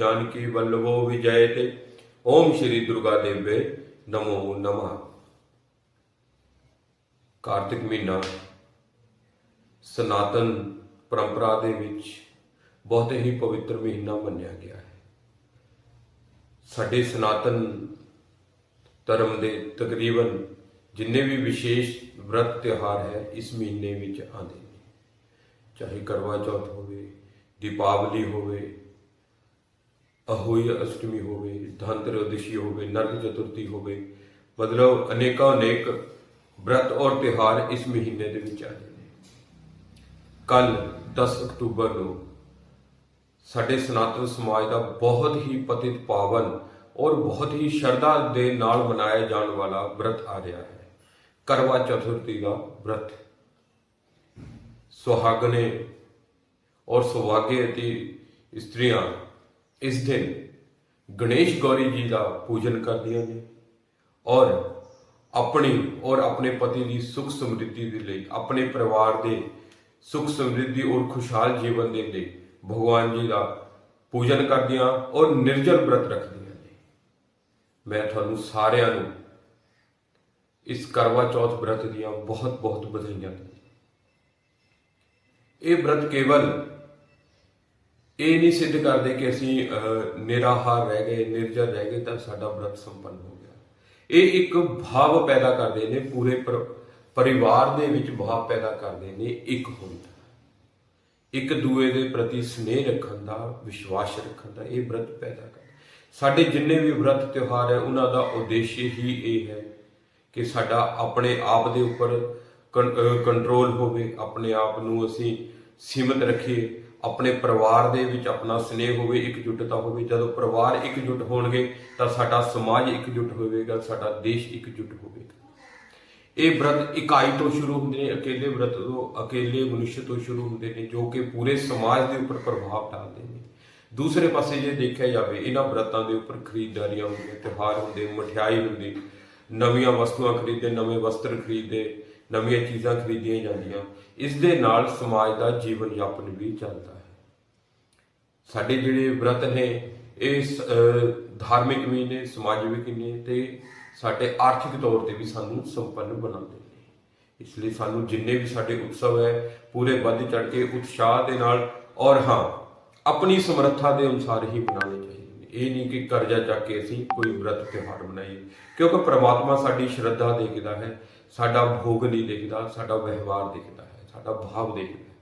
ਮਹੇਸ਼ਵਰਾਏ ਨਮः ਓਮ ਸ਼੍ਰੀ ਜਾਨਕੀ ਵੱਲਭੋ ਵਿਜਯਤੇ ਓਮ ਸ਼੍ਰੀ ਦੁਰਗਾ ਦੇਵੇ ਨਮੋ ਨਮः। ਕਾਰਤਿਕ ਮਹੀਨਾ ਸਨਾਤਨ ਪਰੰਪਰਾ ਦੇ ਵਿੱਚ ਬਹੁਤ ਹੀ ਪਵਿੱਤਰ ਮਹੀਨਾ ਮੰਨਿਆ ਗਿਆ ਹੈ। ਸਾਡੇ ਸਨਾਤਨ ਧਰਮ ਦੇ ਤਕਰੀਬਨ ਜਿੰਨੇ ਵੀ ਵਿਸ਼ੇਸ਼ ਵਰਤ ਤਿਉਹਾਰ ਹੈ, ਇਸ ਮਹੀਨੇ ਵਿੱਚ ਆਉਂਦੇ ਨੇ। ਚਾਹੇ ਕਰਵਾ ਚੌਥ ਹੋਵੇ, ਦੀਪਾਵਲੀ ਹੋਵੇ ਅਹੋਈ ਅਸ਼ਟਮੀ ਹੋਵੇ ਧਨਤੇਰਸੀ ਹੋਵੇ, ਨਰਕ ਚਤੁਰਥੀ ਹੋਵੇ, ਮਤਲਬ ਅਨੇਕਾਂ ਅਨੇਕ ਵਰਤ ਔਰ ਤਿਉਹਾਰ ਇਸ ਮਹੀਨੇ ਦੇ ਵਿੱਚ ਆਉਂਦੇ ਨੇ। ਕੱਲ 10 ਅਕਤੂਬਰ ਨੂੰ ਸਾਡੇ ਸਨਾਤਨ ਸਮਾਜ ਦਾ ਬਹੁਤ ਹੀ ਪਤਿਤ ਪਾਵਨ ਔਰ ਬਹੁਤ ਹੀ ਸ਼ਰਧਾ ਦੇ ਨਾਲ ਮਨਾਇਆ ਜਾਣ ਵਾਲਾ ਵਰਤ ਆ ਰਿਹਾ ਹੈ। ਕਰਵਾ ਚਤੁਰਥੀ ਦਾ ਵਰਤ ਸੁਹਾਗਣੇ ਔਰ ਸੁਹਾਗੇ ਅਤੇ ਇਸਤਰੀਆਂ ਇਸ ਦਿਨ ਗਣੇਸ਼ ਗੌਰੀ ਜੀ ਦਾ ਪੂਜਨ ਕਰਦੀਆਂ ਨੇ ਔਰ ਆਪਣੀ ਔਰ ਆਪਣੇ ਪਤੀ ਦੀ ਸੁਖ ਸਮਰਿੱਧੀ ਦੇ ਲਈ, ਆਪਣੇ ਪਰਿਵਾਰ ਦੇ ਸੁਖ ਸਮਰਿੱਧੀ ਔਰ ਖੁਸ਼ਹਾਲ ਜੀਵਨ ਦੇ ਲਈ ਭਗਵਾਨ ਜੀ ਦਾ ਪੂਜਨ ਕਰਦੀਆਂ ਔਰ ਨਿਰਜਲ ਵਰਤ ਰੱਖਦੀਆਂ ਨੇ ਮੈਂ ਤੁਹਾਨੂੰ ਸਾਰਿਆਂ ਨੂੰ ਇਸ ਕਰਵਾ ਚੌਥ ਵਰਤ ਦੀਆਂ ਬਹੁਤ ਬਹੁਤ ਵਧਾਈਆਂ ਦਿੰਦਾ ਇਹ ਵਰਤ ਕੇਵਲ ਇਹ ਨਹੀਂ ਸਿੱਧ ਕਰਦੇ ਕਿ ਅਸੀਂ ਅਹ, ਨਿਰਾਹਾਰ ਰਹਿ ਗਏ ਨਿਰਜਰ ਰਹਿ ਗਏ ਤਾਂ ਸਾਡਾ ਵਰਤ ਸੰਪੰਨ ਹੋ ਗਿਆ। ਇਹ ਇੱਕ ਭਾਵ ਪੈਦਾ ਕਰਦੇ ਨੇ ਪੂਰੇ ਪਰਿਵਾਰ ਦੇ ਵਿੱਚ ਭਾਵ ਪੈਦਾ ਕਰਦੇ ਨੇ ਇੱਕ ਹੋਣ ਦਾ ਇੱਕ ਦੂਏ ਦੇ ਪ੍ਰਤੀ ਸਨੇਹ ਰੱਖਣ ਦਾ ਵਿਸ਼ਵਾਸ ਰੱਖਣ ਦਾ ਇਹ ਵਰਤ ਪੈਦਾ ਕਰਦਾ। ਸਾਡੇ ਜਿੰਨੇ ਵੀ ਵਰਤ ਤਿਉਹਾਰ ਹੈ ਉਹਨਾਂ ਦਾ ਉਦੇਸ਼ ਹੀ ਇਹ ਹੈ ਕਿ ਸਾਡਾ ਆਪਣੇ ਆਪ ਦੇ ਉੱਪਰ ਕੰਟਰੋਲ ਹੋਵੇ ਆਪਣੇ ਆਪ ਨੂੰ ਅਸੀਂ ਸੀਮਤ ਰੱਖੀਏ। ਆਪਣੇ ਪਰਿਵਾਰ ਦੇ ਵਿੱਚ ਆਪਣਾ ਸਨੇਹ ਹੋਵੇ ਇਕਜੁੱਟਤਾ ਹੋਵੇ। ਜਦੋਂ ਪਰਿਵਾਰ ਇਕਜੁੱਟ ਹੋਣਗੇ, ਤਾਂ ਸਾਡਾ ਸਮਾਜ ਇਕਜੁੱਟ ਹੋਵੇਗਾ, ਸਾਡਾ ਦੇਸ਼ ਇਕਜੁੱਟ ਹੋਵੇਗਾ। ਇਹ ਵਰਤ ਇਕਾਈ ਤੋਂ ਸ਼ੁਰੂ ਹੁੰਦੇ ਨੇ, ਅਕੇਲੇ ਵਰਤ ਤੋਂ, ਅਕੇਲੇ ਮਨੁੱਖ ਤੋਂ ਸ਼ੁਰੂ ਹੁੰਦੇ ਨੇ, ਜੋ ਕਿ ਪੂਰੇ ਸਮਾਜ ਦੇ ਉੱਪਰ ਪ੍ਰਭਾਵ ਡਾਲਦੇ ਨੇ। ਦੂਸਰੇ ਪਾਸੇ ਜੇ ਦੇਖਿਆ ਜਾਵੇ, ਇਹਨਾਂ ਵਰਤਾਂ ਦੇ ਉੱਪਰ ਖਰੀਦਦਾਰੀਆਂ ਹੁੰਦੀਆਂ, ਤਿਉਹਾਰ ਹੁੰਦੇ, ਮਠਿਆਈ ਹੁੰਦੀ, ਨਵੀਆਂ ਵਸਤੂਆਂ ਖਰੀਦਦੇ, ਨਵੇਂ ਵਸਤਰ ਖਰੀਦਦੇ ਨਵੀਆਂ ਚੀਜ਼ਾਂ ਖਰੀਦੀਆਂ ਜਾਂਦੀਆਂ। ਇਸ ਦੇ ਨਾਲ ਸਮਾਜ ਦਾ ਜੀਵਨ ਯਾਪਨ ਵੀ ਚੱਲਦਾ ਹੈ। ਸਾਡੇ ਜਿਹੜੇ ਵਰਤ ਨੇ, ਇਹ ਧਾਰਮਿਕ ਵੀ ਨੇ, ਸਮਾਜਿਕ ਵੀ ਨੇ ਤੇ ਸਾਡੇ ਆਰਥਿਕ ਤੌਰ ਤੇ ਵੀ ਸਾਨੂੰ ਸੰਪੰਨ ਬਣਾਉਂਦੇ ਨੇ। ਇਸ ਲਈ ਸਾਨੂੰ ਜਿੰਨੇ ਵੀ ਸਾਡੇ ਉਤਸਵ ਹੈ, ਪੂਰੇ ਵੱਧ ਚੜ ਕੇ ਉਤਸ਼ਾਹ ਦੇ ਨਾਲ ਔਰ ਹਾਂ, ਆਪਣੀ ਸਮਰੱਥਾ ਦੇ ਅਨੁਸਾਰ ਹੀ ਬਣਾਉਣੇ ਚਾਹੀਦੇ ਨੇ। ਇਹ ਨਹੀਂ ਕਿ ਕਰਜ਼ਾ ਚੱਕ ਕੇ ਅਸੀਂ ਕੋਈ ਵਰਤ ਤਿਉਹਾਰ ਮਨਾਈਏ, ਕਿਉਂਕਿ ਪ੍ਰਮਾਤਮਾ ਸਾਡੀ ਸ਼ਰਧਾ ਦੇਖਦਾ ਹੈ ਸਾਡਾ ਭੋਗ ਨਹੀਂ ਦੇਖਦਾ, ਸਾਡਾ ਵਿਵਹਾਰ ਦੇਖਦਾ ਹੈ, ਸਾਡਾ ਭਾਵ ਦੇਖਦਾ ਹੈ।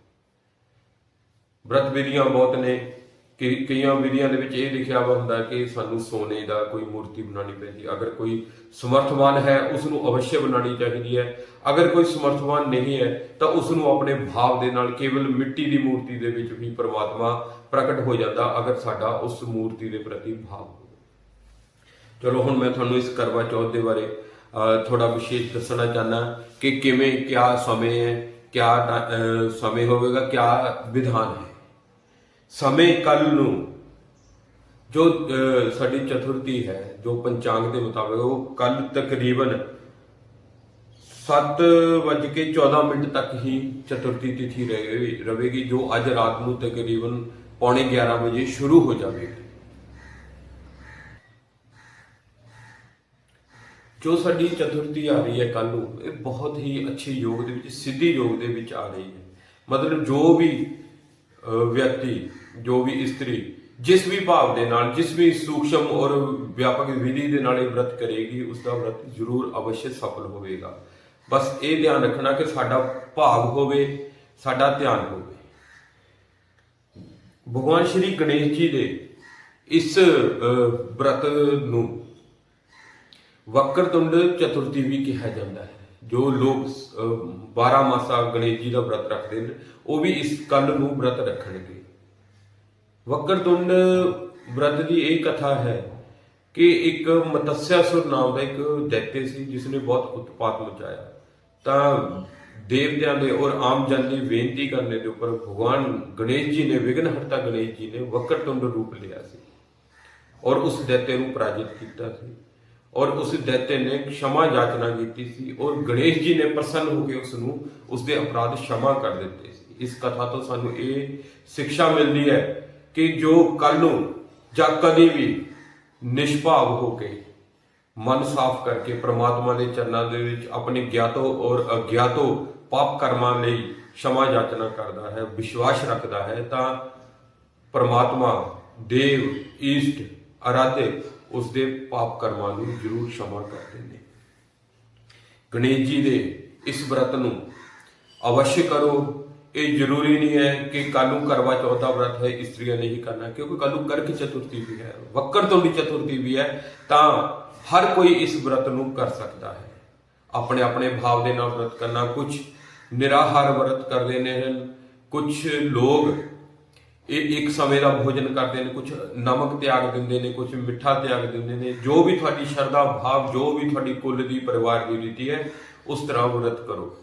ਵਰਤ ਵਿਧੀਆਂ ਬਹੁਤ ਨੇ, ਕਿ ਕਈਆਂ ਵਿਧੀਆਂ ਦੇ ਵਿੱਚ ਇਹ ਲਿਖਿਆ ਵਾ ਹੁੰਦਾ ਕਿ ਸਾਨੂੰ ਸੋਨੇ ਦਾ ਕੋਈ ਮੂਰਤੀ ਬਣਾਉਣੀ ਪੈਂਦੀ, ਅਗਰ ਕੋਈ ਸਮਰਥਵਾਨ ਹੈ ਉਸ ਨੂੰ ਅਵਸ਼ਯ ਬਣਾਉਣੀ ਚਾਹੀਦੀ ਹੈ। ਅਗਰ ਕੋਈ ਸਮਰਥਵਾਨ ਨਹੀਂ ਹੈ, ਤਾਂ ਉਸ ਨੂੰ ਆਪਣੇ ਭਾਵ ਦੇ ਨਾਲ ਕੇਵਲ ਮਿੱਟੀ ਦੀ ਮੂਰਤੀ ਦੇ ਵਿੱਚ ਵੀ ਪ੍ਰਮਾਤਮਾ ਪ੍ਰਗਟ ਹੋ ਜਾਂਦਾ, ਅਗਰ ਸਾਡਾ ਉਸ ਮੂਰਤੀ ਦੇ ਪ੍ਰਤੀ ਭਾਵ ਹੋਵੇ। ਚਲੋ, ਹੁਣ ਮੈਂ ਤੁਹਾਨੂੰ ਇਸ ਕਰਵਾ ਚੌਥ ਦੇ ਬਾਰੇ ਥੋੜਾ ਵਿਸ਼ੇਸ਼ ਦੱਸਣਾ ਚਾਹਨਾ ਕਿ ਕਿਵੇਂ, ਕਿਆ ਸਮੇਂ ਹੈ, ਕਿਆ ਟ- ਸਮੇਂ ਹੋਵੇਗਾ, ਕਿਆ ਵਿਧਾਨ ਹੈ। ਸਮੇਂ ਕੱਲ ਨੂੰ ਜੋ ਸਾਡੀ ਚਤੁਰਥੀ ਹੈ, ਜੋ ਪੰਚਾਂਗ ਦੇ ਮੁਤਾਬਕ, ਉਹ ਕੱਲ ਤਕਰੀਬਨ 7:14 ਮਿੰਟ ਤੱਕ ਹੀ ਚਤੁਰਥੀ ਤਿਥੀ ਰਹੇਗੀ, ਜੋ ਅੱਜ ਰਾਤ ਨੂੰ ਤਕਰੀਬਨ ਪੌਣੇ 11 ਵਜੇ ਸ਼ੁਰੂ ਹੋ ਜਾਵੇਗੀ। ਜੋ ਸਾਡੀ ਚਤੁਰਥੀ ਆ ਰਹੀ ਹੈ ਕੱਲ ਨੂੰ, ਇਹ ਬਹੁਤ ਹੀ ਅੱਛੇ ਯੋਗ ਦੇ ਵਿੱਚ, ਸਿੱਧੀ ਯੋਗ ਦੇ ਵਿੱਚ ਆ ਰਹੀ ਹੈ। ਮਤਲਬ ਜੋ ਵੀ ਵਿਅਕਤੀ, ਜੋ ਵੀ ਇਸਤਰੀ, ਜਿਸ ਵੀ ਭਾਵ ਦੇ ਨਾਲ, ਜਿਸ ਵੀ ਸੂਖਸ਼ਮ ਔਰ ਵਿਆਪਕ ਵਿਧੀ ਦੇ ਨਾਲ ਇਹ ਵਰਤ ਕਰੇਗੀ ਉਸ ਦਾ ਵਰਤ ਜ਼ਰੂਰ ਅਵශ්‍ය ਸਫਲ ਹੋਵੇਗਾ। ਬਸ ਇਹ ਧਿਆਨ ਰੱਖਣਾ ਕਿ ਸਾਡਾ ਭਾਵ ਹੋਵੇ, ਸਾਡਾ ਧਿਆਨ ਹੋਵੇ। ਭਗਵਾਨ ਸ਼੍ਰੀ ਗਣੇਸ਼ ਜੀ ਦੇ ਇਸ ਵਰਤ ਨੂੰ ਵਕਰਤੁੰਡ ਚਤੁਰਥੀ ਵੀ ਕਿਹਾ ਜਾਂਦਾ ਹੈ, ਜੋ ਲੋਕ 12 ਮਾਸਾ ਗਣੇਸ਼ ਜੀ ਦਾ ਵਰਤ ਰੱਖਦੇ ਨੇ, ਉਹ ਵੀ ਇਸ ਕੱਲ ਨੂੰ ਵਰਤ ਰੱਖਣਗੇ। ਵਕਰਤੁੰਡ ਵਰਤ ਦੀ ਇਹ ਕਥਾ ਹੈ ਕਿ ਇੱਕ ਮਤਸਿਆਸੁਰ ਨਾਮ ਦਾ ਇੱਕ ਦੈਤੇ ਸੀ ਜਿਸ ਨੇ ਬਹੁਤ ਉਤਪਾਤ ਮਚਾਇਆ। ਤਾਂ ਦੇਵਤਿਆਂ ਦੇ ਔਰ ਆਮ ਜਨ ਦੀ ਬੇਨਤੀ ਕਰਨੇ ਦੇ ਉੱਪਰ ਭਗਵਾਨ ਗਣੇਸ਼ ਜੀ ਨੇ ਵਿਗਨਹਰਤਾ ਗਣੇਸ਼ ਜੀ ਨੇ ਵਕਰਤੁੰਡ ਰੂਪ ਲਿਆ ਸੀ। ਔਰ ਉਸ ਦੈਤੇ ਨੂੰ ਪਰਾਜਿਤ ਕੀਤਾ ਸੀ। ਔਰ ਉਸ ਦੈਤੇ ਨੇ क्षमा ਯਾਚਨਾ ਕੀਤੀ ਸੀ ਔਰ ਗਣੇਸ਼ ਜੀ ਨੇ ਪ੍ਰਸੰਨ ਹੋ ਕੇ ਉਸ ਨੂੰ ਉਸ ਦੇ ਅਪਰਾਧ क्षमा ਕਰ ਦਿੱਤੇ ਸੀ ਇਸ ਕਥਾ ਤੋਂ ਸਾਨੂੰ ਇਹ ਸਿੱਖਿਆ ਮਿਲਦੀ ਹੈ ਕਿ ਜੋ ਕੱਲ ਨੂੰ ਜਾਂ ਕਦੇ ਵੀ ਨਿਸ਼ਭਾਵ ਹੋ ਕੇ ਮਨ ਸਾਫ਼ ਕਰਕੇ ਪ੍ਰਮਾਤਮਾ ਦੇ ਚਰਨਾਂ ਦੇ ਵਿੱਚ ਆਪਣੇ ਗਿਆਤੋ ਔਰ ਅਗਿਆਤੋ ਪਾਪ ਕਰਮਾਂ ਲਈ क्षमा ਯਾਚਨਾ ਕਰਦਾ ਹੈ ਵਿਸ਼ਵਾਸ ਰੱਖਦਾ ਹੈ ਤਾਂ ਪ੍ਰਮਾਤਮਾ ਦੇਵ ਈਸ਼ਟ ਅਰਾਧੇ ਉਸ ਦੇ ਪਾਪ ਕਰਮਾਂ ਨੂੰ ਜ਼ਰੂਰ ਸ਼ਮਾ ਕਰ ਦਿੰਦੇ ਗਣੇਸ਼ ਜੀ ਦੇ ਇਸ ਵਰਤ ਨੂੰ ਅਵਸ਼ਯ ਕਰੋ। ਇਹ ਜ਼ਰੂਰੀ ਨਹੀਂ ਹੈ ਕਿ ਕੱਲ ਨੂੰ ਕਰਵਾ ਚੌਥਾ ਵਰਤ ਹੈ, ਇਸਤਰੀਆਂ ਨਹੀਂ ਕਰਨਾ, ਕਿਉਂਕਿ ਕੱਲ ਨੂੰ ਕਰਕ ਚਤੁਰਥੀ ਵੀ ਹੈ, ਵਕਰ ਤੋਂ ਵੀ ਚਤੁਰਥੀ ਵੀ ਹੈ, ਤਾਂ ਹਰ ਕੋਈ ਇਸ ਵਰਤ ਨੂੰ ਕਰ ਸਕਦਾ ਹੈ। ਆਪਣੇ ਆਪਣੇ ਭਾਵ ਦੇ ਨਾਲ ਵਰਤ ਕਰਨਾ ਕੁਝ ਨਿਰਾਹਾਰ ਵਰਤ ਕਰ ਕਰਦੇ ਨੇ ਕੁਝ ਲੋਕ ਇਹ ਇੱਕ ਸਮੇਂ ਦਾ ਭੋਜਨ ਕਰਦੇ ਨੇ ਕੁਝ ਨਮਕ ਤਿਆਗ ਦਿੰਦੇ ਨੇ ਕੁਝ ਮਿੱਠਾ ਤਿਆਗ ਦਿੰਦੇ ਨੇ, ਜੋ ਵੀ ਤੁਹਾਡੀ ਸ਼ਰਧਾ ਭਾਵ, ਜੋ ਵੀ ਤੁਹਾਡੀ ਕੁੱਲ ਦੀ ਪਰਿਵਾਰ ਦੀ ਰੀਤੀ ਹੈ, ਉਸ ਤਰ੍ਹਾਂ ਵਰਤ ਕਰੋ।